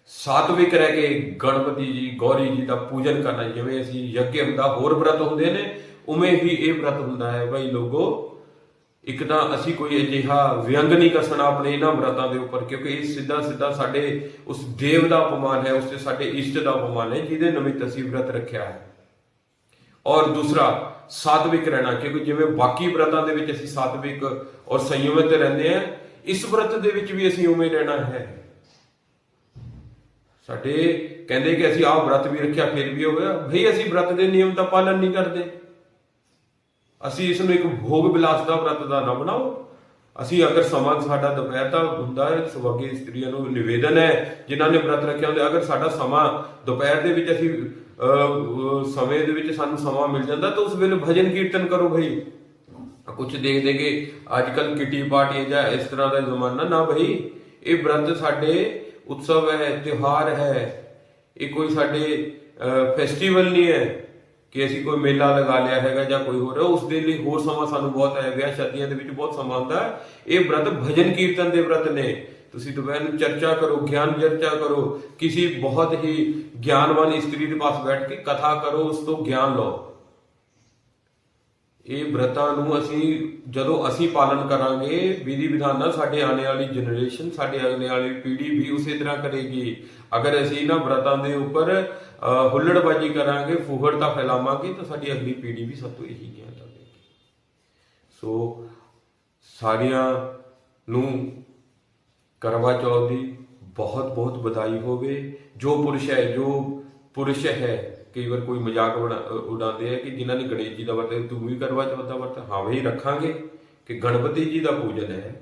ਸਾਤਵਿਕ ਰਹਿ ਕੇ ਗਣਪਤੀ ਜੀ, ਗੌਰੀ ਜੀ ਦਾ ਪੂਜਨ ਕਰਨਾ, ਜਿਵੇਂ ਅਸੀਂ ਯੱਗ ਹੁੰਦਾ, ਹੋਰ ਵਰਤ ਹੁੰਦੇ ਨੇ, ਉਵੇਂ ਹੀ ਇਹ ਵਰਤ ਹੁੰਦਾ ਹੈ। ਭਾਈ ਲੋਗੋ, ਇੱਕ ਤਾਂ ਅਸੀਂ ਕੋਈ ਅਜਿਹਾ ਵਿਅੰਗ ਨਹੀਂ ਕਸਣਾ ਆਪਣੇ ਇਹਨਾਂ ਵਰਤਾਂ ਦੇ ਉੱਪਰ, ਕਿਉਂਕਿ ਇਹ ਸਿੱਧਾ ਸਿੱਧਾ ਸਾਡੇ ਉਸ ਦੇਵ ਦਾ ਅਪਮਾਨ ਹੈ, ਉਸ ਤੇ ਸਾਡੇ ਇਸ਼ਟ ਦਾ ਅਪਮਾਨ ਹੈ, ਜਿਹਦੇ ਨਿਮਿਤ ਅਸੀਂ ਵਰਤ ਰੱਖਿਆ ਹੈ। ਔਰ ਦੂਸਰਾ, ਸਾਤਵਿਕ ਰਹਿਣਾ, ਕਿਉਂਕਿ ਜਿਵੇਂ ਬਾਕੀ ਵਰਤਾਂ ਦੇ ਵਿੱਚ ਅਸੀਂ ਸਾਤਵਿਕ ਔਰ ਸੰਯਮਿਤ ਰਹਿੰਦੇ ਆ ਇਸ ਵਰਤ ਦੇ ਵਿੱਚ ਵੀ ਅਸੀਂ ਉਵੇਂ ਰਹਿਣਾ ਹੈ। ਸਾਡੇ ਕਹਿੰਦੇ ਕਿ ਅਸੀਂ ਆਹ ਵਰਤ ਵੀ ਰੱਖਿਆ ਫਿਰ ਵੀ ਹੋ ਗਿਆ। ਭਈ ਅਸੀਂ ਵਰਤ ਦੇ ਨਿਯਮ ਦਾ ਪਾਲਣ ਨਹੀਂ ਕਰਦੇ। ਅਸੀਂ ਇਸ ਨੂੰ ਇੱਕ ਭੋਗ ਵਿਲਾਸ ਦਾ ਵਰਤ ਦਾ ਨਾ ਬਣਾਓ। ਅਸੀਂ ਅਗਰ ਸਮਾਂ ਸਾਡਾ ਦੁਪਹਿਰ ਦਾ ਹੁੰਦਾ ਹੈ ਸੁਭਾਗੀ ਇਸਤਰੀਆਂ ਨੂੰ ਨਿਵੇਦਨ ਹੈ ਜਿਨ੍ਹਾਂ ਨੇ ਵਰਤ ਰੱਖਿਆ ਹੁੰਦਾ ਅਗਰ ਸਾਡਾ ਸਮਾਂ ਦੁਪਹਿਰ ਦੇ ਵਿੱਚ ਅਸੀਂ ਅਹ, ਸਮੇਂ ਦੇ ਵਿੱਚ ਸਾਨੂੰ ਸਮਾਂ ਮਿਲ ਜਾਂਦਾ ਤਾਂ ਉਸ ਵੇਲੇ ਭਜਨ ਕੀਰਤਨ ਕਰੋ ਭਈ। ਕੁਝ ਦੇਖਦੇ ਕਿ ਅੱਜ ਕੱਲ ਕਿਟੀ ਪਾਰਟੀ ਜਾਂ ਇਸ ਤਰ੍ਹਾਂ ਦਾ ਜ਼ਮਾਨਾ ਨਾ ਭਈ ਇਹ ਵਰਤ ਸਾਡੇ ਉਤਸਵ ਹੈ, ਤਿਉਹਾਰ ਹੈ, ਇਹ ਕੋਈ ਸਾਡੇ ਫੈਸਟੀਵਲ ਨਹੀਂ ਹੈ ਕਿ ਅਸੀਂ ਕੋਈ ਮੇਲਾ ਲਗਾ ਲਿਆ ਹੈਗਾ ਜਾਂ ਕੋਈ ਹੋਰ ਉਸ ਦੇ ਲਈ ਹੋਰ ਸਮਾਂ ਸਾਨੂੰ ਬਹੁਤ ਹੈ ਵਿਆਹ ਸ਼ਾਦੀਆਂ ਦੇ ਵਿੱਚ ਬਹੁਤ ਸਮਾਂ ਹੁੰਦਾ ਇਹ ਵਰਤ ਭਜਨ ਕੀਰਤਨ ਦੇ ਵਰਤ ਨੇ। ਤੁਸੀਂ ਦੁਪਹਿਰ ਨੂੰ ਚਰਚਾ ਕਰੋ, ਗਿਆਨ ਚਰਚਾ ਕਰੋ। ਕਿਸੇ ਬਹੁਤ ਹੀ ਗਿਆਨਵਾਨ ਇਸਤਰੀ ਦੇ ਪਾਸ ਬੈਠ ਕੇ ਕਥਾ ਕਰੋ, ਉਸ ਤੋਂ ਗਿਆਨ ਲਓ। ਇਹ ਬ੍ਰਤਾਂ ਨੂੰ ਅਸੀਂ ਜਦੋਂ ਅਸੀਂ ਪਾਲਣ ਕਰਾਂਗੇ, ਵਿਧੀ ਵਿਧਾਨ ਨਾਲ ਸਾਡੇ ਆਉਣ ਵਾਲੀ ਜਨਰੇਸ਼ਨ ਸਾਡੇ ਆਉਣ ਵਾਲੀ ਪੀੜ੍ਹੀ ਵੀ ਉਸੇ ਤਰ੍ਹਾਂ ਕਰੇਗੀ। ਅਗਰ ਅਸੀਂ ਇਹਨਾਂ ਬ੍ਰਤਾਂ ਦੇ ਉੱਪਰ ਹੁੱਲੜਬਾਜ਼ੀ ਕਰਾਂਗੇ ਫੂਹੜਤਾ ਫੈਲਾਵਾਂਗੇ, ਤਾਂ ਸਾਡੀ ਅਗਲੀ ਪੀੜ੍ਹੀ ਵੀ ਸਭ ਤੋਂ ਇਹੀ ਗਿਆਨ ਲਵੇਗੀ ਸੋ, ਸਾਰਿਆਂ ਨੂੰ ਕਰਵਾ ਚੌਥ ਦੀ ਬਹੁਤ ਬਹੁਤ ਵਧਾਈ ਹੋਵੇ। ਜੋ ਪੁਰਸ਼ ਹੈ, ਜੋ ਪੁਰਸ਼ ਹੈ ਕਈ ਵਾਰ ਕੋਈ ਮਜ਼ਾਕ ਉਡਾਉਂਦੇ ਆ ਕਿ ਜਿਨ੍ਹਾਂ ਨੇ ਗਣੇਸ਼ ਜੀ ਦਾ ਵਰਤ ਤੂੰ ਵੀ ਕਰਵਾ ਚੌਥ ਦਾ ਵਰਤ। ਹਾਂ ਵੀ ਰੱਖਾਂਗੇ ਕਿ ਗਣਪਤੀ ਜੀ ਦਾ ਪੂਜਨ ਹੈ।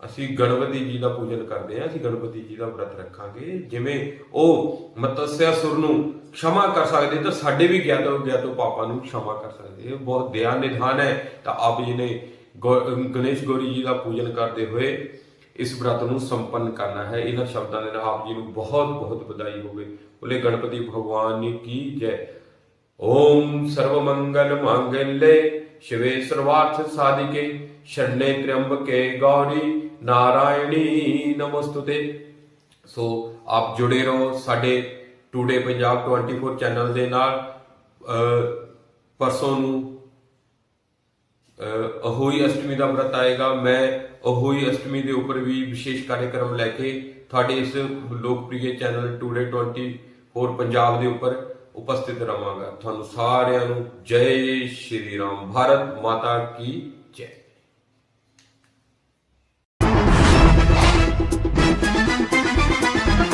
ਅਸੀਂ ਗਣਪਤੀ ਜੀ ਦਾ ਪੂਜਨ ਕਰਦੇ ਆ ਅਸੀਂ ਗਣਪਤੀ ਜੀ ਦਾ ਵਰਤ ਰੱਖਾਂਗੇ। ਜਿਵੇਂ ਉਹ ਮਤਸਿਆ ਸੁਰ ਨੂੰ ਖਿਮਾ ਕਰ ਸਕਦੇ, ਤਾਂ ਸਾਡੇ ਵੀ ਗਿਆ ਤੋਂ ਗਿਆ ਤੋਂ ਪਾਪਾ ਨੂੰ ਖਿਮਾ ਕਰ ਸਕਦੇ। ਇਹ ਬਹੁਤ ਦਇਆ ਨਿਧਾਨ ਹੈ। ਤਾਂ ਆਪ ਜੀ ਨੇ ਗਣੇਸ਼ ਗੋਰੀ ਜੀ ਦਾ ਪੂਜਨ ਕਰਦੇ ਹੋਏ ਇਸ ਵਰਤ ਨੂੰ ਸੰਪੰਨ ਕਰਨਾ ਹੈ। ਇਹਨਾਂ ਸ਼ਬਦਾਂ ਦੇ ਨਾਲ ਆਪ ਜੀ ਨੂੰ ਬਹੁਤ ਬਹੁਤ ਵਧਾਈ ਹੋਵੇ। ਬੋਲੇ ਗਣਪਤੀ ਭਗਵਾਨ ਕੀ ਜੈ ਓਮ ਸਰਵ ਮੰਗਲ ਮੰਗਲੇ ਸ਼ਿਵੇ ਸਰਵਾਰਥ ਸਾਧਿਕੇ ਸ਼ਰਣੇ त्र्यंबके ਗੌਰੀ ਨਾਰਾਇਣੀ ਨਮਸਤੁਤੇ ਸੋ ਆਪ ਜੁੜੇ ਰਹੋ ਸਾਡੇ ਟੂਡੇ ਪੰਜਾਬ 24 ਚੈਨਲ ਦੇ ਨਾਲ ਅਹ, ਪਰਸੋਂ ਨੂੰ ਅਹ, ਅਹੋਈ ਅਸ਼ਟਮੀ ਦਾ ਵਰਤ ਆਏਗਾ ਮੈਂ ਅਹੋਈ ਅਸ਼ਟਮੀ ਦੇ ਉੱਪਰ ਵੀ ਵਿਸ਼ੇਸ਼ ਕਾਰਜਕ੍ਰਮ ਲੈ ਕੇ ਤੁਹਾਡੇ ਇਸ ਲੋਕਪ੍ਰਿਯ ਚੈਨਲ ਟੂਡੇ 24 ਪੰਜਾਬ ਦੇ ਉੱਪਰ ਉਪਸਥਿਤ ਰਵਾਂਗਾ। ਤੁਹਾਨੂੰ ਸਾਰਿਆਂ ਨੂੰ ਜੈ ਸ਼੍ਰੀ ਰਾਮ। ਭਾਰਤ ਮਾਤਾ ਕੀ